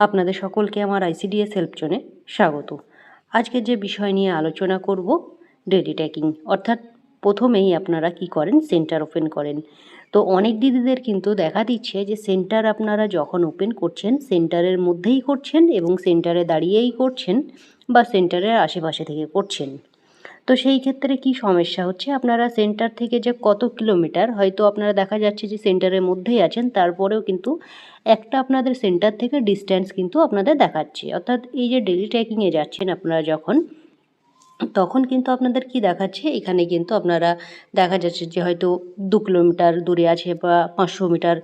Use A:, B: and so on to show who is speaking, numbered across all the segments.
A: আপনাদের সকলকে আমার আইসিডিএস হেল্প জোনে স্বাগত। আজকে যে বিষয় নিয়ে আলোচনা করব ডেলি ট্যাকিং, অর্থাৎ প্রথমেই আপনারা কি করেন? সেন্টার ওপেন করেন। তো অনেক দিদিদের কিন্তু দেখা দিচ্ছে যে সেন্টার আপনারা যখন ওপেন করছেন, সেন্টারের মধ্যেই করছেন এবং সেন্টারে দাঁড়িয়েই করছেন বা সেন্টারের আশেপাশে থেকে করছেন। তো সেই ক্ষেত্রে কি সমস্যা হচ্ছে? আপনারা সেন্টার থেকে যে কত কিলোমিটার হয়তো আপনারা দেখা যাচ্ছে যে সেন্টারের মধ্যেই আছেন, তারপরেও কিন্তু একটা আপনাদের সেন্টার থেকে ডিস্ট্যান্স কিন্তু আপনাদের দেখাচ্ছে। অর্থাৎ এই যে ডেলি ট্র্যাকিংয়ে যাচ্ছেন আপনারা যখন, তখন কিন্তু আপনাদের কি দেখাচ্ছে? এখানে কিন্তু আপনারা দেখা যাচ্ছে যে হয়তো দু কিলোমিটার দূরে আছে বা পাঁচশো মিটার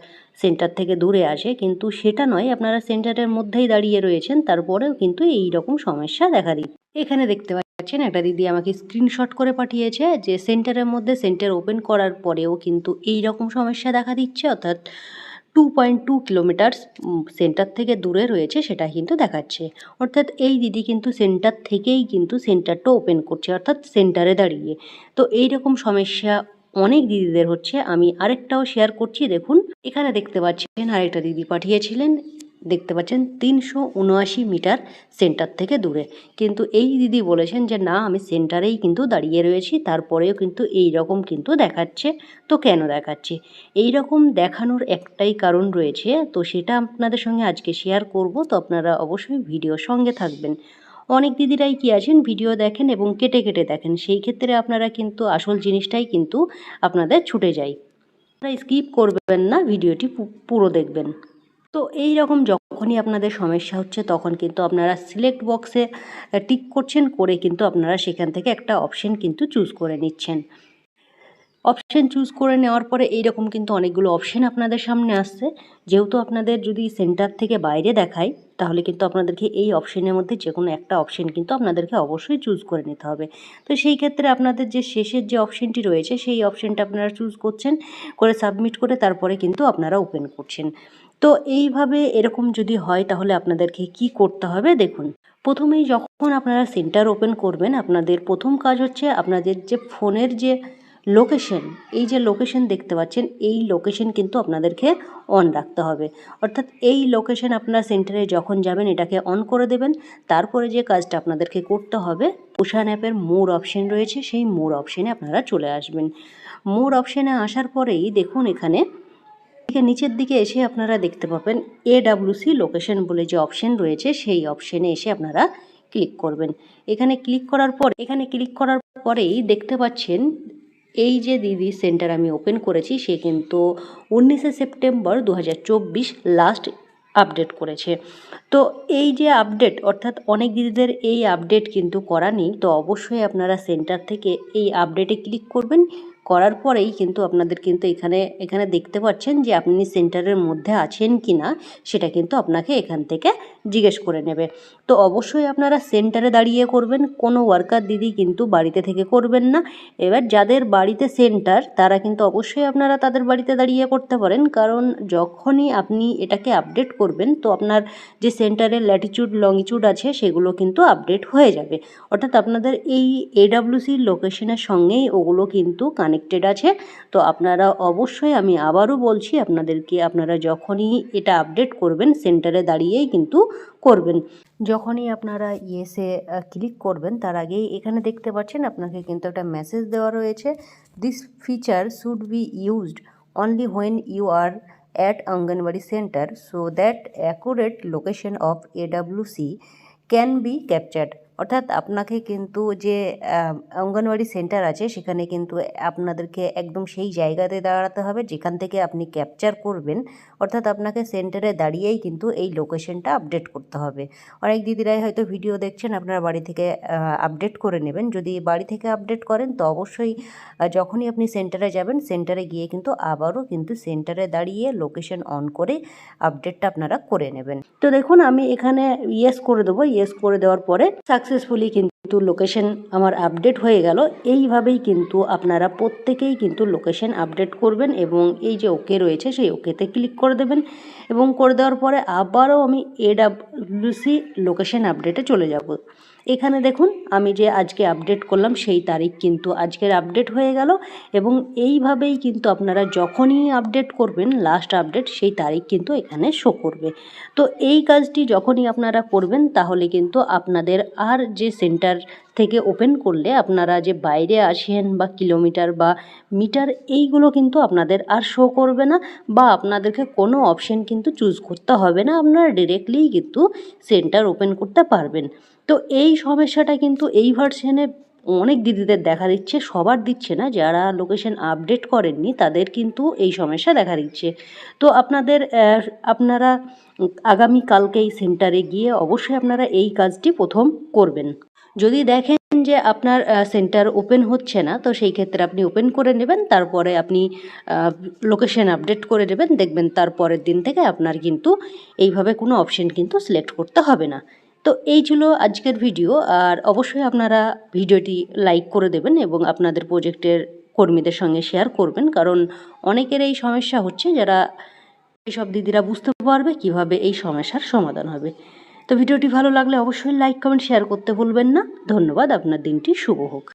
A: সেন্টার থেকে দূরে আছে, কিন্তু সেটা নয়, আপনারা সেন্টারের মধ্যেই দাঁড়িয়ে রয়েছেন, তারপরেও কিন্তু এই রকম সমস্যা দেখা দিচ্ছে। এখানে দেখতে পাচ্ছেন একটা দিদি আমাকে স্ক্রিনশট করে পাঠিয়েছে যে সেন্টারের মধ্যে সেন্টার ওপেন করার পরেও কিন্তু এই রকম সমস্যা দেখা দিচ্ছে, অর্থাৎ two point two kilometre centre থেকে দূরে রয়েছে সেটা কিন্তু দেখাচ্ছে। অর্থাৎ এই দিদি কিন্তু সেন্টার থেকেই কিন্তু সেন্টারটা ওপেন করছে, অর্থাৎ সেন্টারে দাঁড়িয়ে। তো এই রকম সমস্যা অনেক দিদিদের হচ্ছে, আমি আরেকটাও শেয়ার করছি, দেখুন। এখানে দেখতে পাচ্ছেন, আরেকটা দিদি পাঠিয়েছিলেন। দেখতে পাচ্ছেন তিনশো উনআশি মিটার সেন্টার থেকে দূরে। কিন্তু এই দিদি বলেছেন যে, না, আমি সেন্টারেই কিন্তু দাঁড়িয়ে রয়েছি, তারপরেও কিন্তু এই রকম কিন্তু দেখাচ্ছে। তো কেন দেখাচ্ছে? এই রকম দেখানোর একটাই কারণ রয়েছে, তো সেটা আপনাদের সঙ্গে আজকে শেয়ার করব। তো আপনারা অবশ্যই ভিডিওর সঙ্গে থাকবেন। অনেক দিদিরাই কি আছেন, ভিডিও দেখেন এবং কেটে কেটে দেখেন। সেই ক্ষেত্রে আপনারা কিন্তু আসল জিনিসটাই কিন্তু আপনাদের ছুটে যায়। আপনারা স্কিপ করবেন না, ভিডিওটি পুরো দেখবেন। তো এই রকম যখনই আপনাদের সমস্যা হচ্ছে, তখন কিন্তু আপনারা সিলেক্ট বক্সে টিক করছেন, করে কিন্তু আপনারা সেখান থেকে একটা অপশন কিন্তু চুজ করে নিচ্ছেন। অপশন চুজ করে নেওয়ার পরে এইরকম কিন্তু অনেকগুলো অপশন আপনাদের সামনে আসছে। যেহেতু আপনাদের যদি সেন্টার থেকে বাইরে দেখায় তাহলে কিন্তু আপনাদেরকে এই অপশনের মধ্যে যে কোনো একটা অপশন কিন্তু আপনাদেরকে অবশ্যই চুজ করে নিতে হবে। তো সেই ক্ষেত্রে আপনাদের যে শেষের যে অপশনটি রয়েছে, সেই অপশনটা আপনারা চুজ করছেন, করে সাবমিট করে তারপরে কিন্তু আপনারা ওপেন করছেন। তো এইভাবে এরকম যদি হয় তাহলে আপনাদেরকে কি করতে হবে? দেখুন, প্রথমেই যখন আপনারা সেন্টার ওপেন করবেন, আপনাদের প্রথম কাজ হচ্ছে আপনাদের যে ফোনের যে লোকেশন, এই যে লোকেশন দেখতে পাচ্ছেন, এই লোকেশন কিন্তু আপনাদেরকে অন রাখতে হবে। অর্থাৎ এই লোকেশন আপনার সেন্টারে যখন যাবেন, এটাকে অন করে দেবেন। তারপরে যে কাজটা আপনাদেরকে করতে হবে পোষান অ্যাপের মোর অপশন রয়েছে, সেই মোর অপশনে আপনারা চলে আসবেন। মোর অপশনে আসার পরেই দেখুন এখানে দিকে নিচের দিকে এসে আপনারা দেখতে পাবেন এডাব্লিউসি লোকেশন বলে যে অপশন রয়েছে, সেই অপশনে এসে আপনারা ক্লিক করবেন। এখানে ক্লিক করার পর, এখানে ক্লিক করার পরেই দেখতে পাচ্ছেন, এই যে দিদি সেন্টার আমি ওপেন করেছি, সে কিন্তু উনিশে সেপ্টেম্বর দু হাজার চব্বিশ লাস্ট আপডেট করেছে। তো এই যে আপডেট অর্থাৎ অনেক দিদিদের এই আপডেট কিন্তু করা নেই, তো অবশ্যই আপনারা সেন্টার থেকে এই আপডেটে ক্লিক করবেন। করার পরেই কিন্তু আপনাদের কিন্তু এখানে এখানে দেখতে পাচ্ছেন যে আপনি সেন্টারের মধ্যে আছেন কি না সেটা কিন্তু আপনাকে এখান থেকে জিজ্ঞেস করে নেবে। তো অবশ্যই আপনারা সেন্টারে দাঁড়িয়ে করবেন, কোনো ওয়ার্কার দিদি কিন্তু বাড়িতে থেকে করবেন না। এবার যাদের বাড়িতে সেন্টার, তারা কিন্তু অবশ্যই আপনারা তাদের বাড়িতে দাঁড়িয়ে করতে পারেন। কারণ যখনই আপনি এটাকে আপডেট করবেন, তো আপনার যে সেন্টারের ল্যাটিচিউড লংিচিউড আছে, সেগুলো কিন্তু আপডেট হয়ে যাবে। অর্থাৎ আপনাদের এই এডাব্লিউসি লোকেশনের সঙ্গেই ওগুলো কিন্তু কানেক্টেড আছে, তো আপনারা অবশ্যই আমি আবারও বলছি আপনাদেরকে, আপনারা যখনই এটা আপডেট করবেন সেন্টারে দাঁড়িয়েই কিন্তু করবেন। যখনই আপনারা ইয়েসে ক্লিক করবেন, তার আগেই এখানে দেখতে পাচ্ছেন আপনাকে কিন্তু একটা মেসেজ দেওয়া রয়েছে। This feature should be used only when you are at anganwadi centre so that accurate location of AWC can be captured অর্থাৎ আপনাকে কিন্তু যে অঙ্গনওয়াড়ি সেন্টার আছে, সেখানে কিন্তু আপনাদেরকে একদম সেই জায়গাতে দাঁড়াতে হবে, যেখান থেকে আপনি ক্যাপচার করবেন। অর্থাৎ আপনাকে সেন্টারে দাঁড়িয়েই কিন্তু এই লোকেশনটা আপডেট করতে হবে। অনেক দিদিরাই হয়তো ভিডিও দেখছেন, আপনারা বাড়ি থেকে আপডেট করে নেবেন। যদি বাড়ি থেকে আপডেট করেন, তো অবশ্যই যখনই আপনি সেন্টারে যাবেন, সেন্টারে গিয়ে কিন্তু আবারও কিন্তু সেন্টারে দাঁড়িয়ে লোকেশন অন করে আপডেটটা আপনারা করে নেবেন। তো দেখুন, আমি এখানে ইয়েস করে দেবো। ইয়েস করে দেওয়ার পরে সাকসেসফুলি কিন্তু লোকেশন আমার আপডেট হয়ে গেল। এইভাবেই কিন্তু আপনারা প্রত্যেকেই কিন্তু লোকেশন আপডেট করবেন এবং এই যে ওকে রয়েছে, সেই ওকেতে ক্লিক করে দেবেন এবং করে দেওয়ার পরে আবারও আমি এডাব্লিউসি লোকেশন আপডেটে চলে যাব। এখানে দেখুন, আমি যে আজকে আপডেট করলাম, সেই তারিখ কিন্তু আজকের আপডেট হয়ে গেল এবং এইভাবেই কিন্তু আপনারা যখনই আপডেট করবেন লাস্ট আপডেট সেই তারিখ কিন্তু এখানে শো করবে। তো এই কাজটি যখনই আপনারা করবেন, তাহলে কিন্তু আপনাদের আর যে সেন্টার থেকে ওপেন করলে আপনারা যে বাইরে আসেন বা কিলোমিটার বা মিটার, এইগুলো কিন্তু আপনাদের আর শো করবে না বা আপনাদেরকে কোনো অপশন কিন্তু চুজ করতে হবে না। আপনারা ডিরেক্টলিই কিন্তু সেন্টার ওপেন করতে পারবেন। তো এই সমস্যাটা কিন্তু এই ভার্সনে অনেক দিদিদের দেখা দিচ্ছে, সবার দিচ্ছে না। যারা লোকেশন আপডেট করেননি, তাদের কিন্তু এই সমস্যা দেখা দিচ্ছে। তো আপনাদের আপনারা আগামী কালকে এই সেন্টারে গিয়ে অবশ্যই আপনারা এই কাজটি প্রথম করবেন। যদি দেখেন যে আপনার সেন্টার ওপেন হচ্ছে না, তো সেই ক্ষেত্রে আপনি ওপেন করে নেবেন, তারপরে আপনি লোকেশন আপডেট করে নেবেন, দেখবেন তারপরের দিন থেকে আপনার কিন্তু এইভাবে কোনো অপশন কিন্তু সিলেক্ট করতে হবে না। তো এই ছিল আজকের ভিডিও আর অবশ্যই আপনারা ভিডিওটি লাইক করে দেবেন এবং আপনাদের প্রজেক্টের কর্মীদের সঙ্গে শেয়ার করবেন, কারণ অনেকের এই সমস্যা হচ্ছে, যারা এইসব দিদিরা বুঝতে পারবে কীভাবে এই সমস্যার সমাধান হবে। তো ভিডিওটি ভালো লাগলে অবশ্যই লাইক কমেন্ট শেয়ার করতে ভুলবেন না। ধন্যবাদ, আপনার দিনটি শুভ হোক।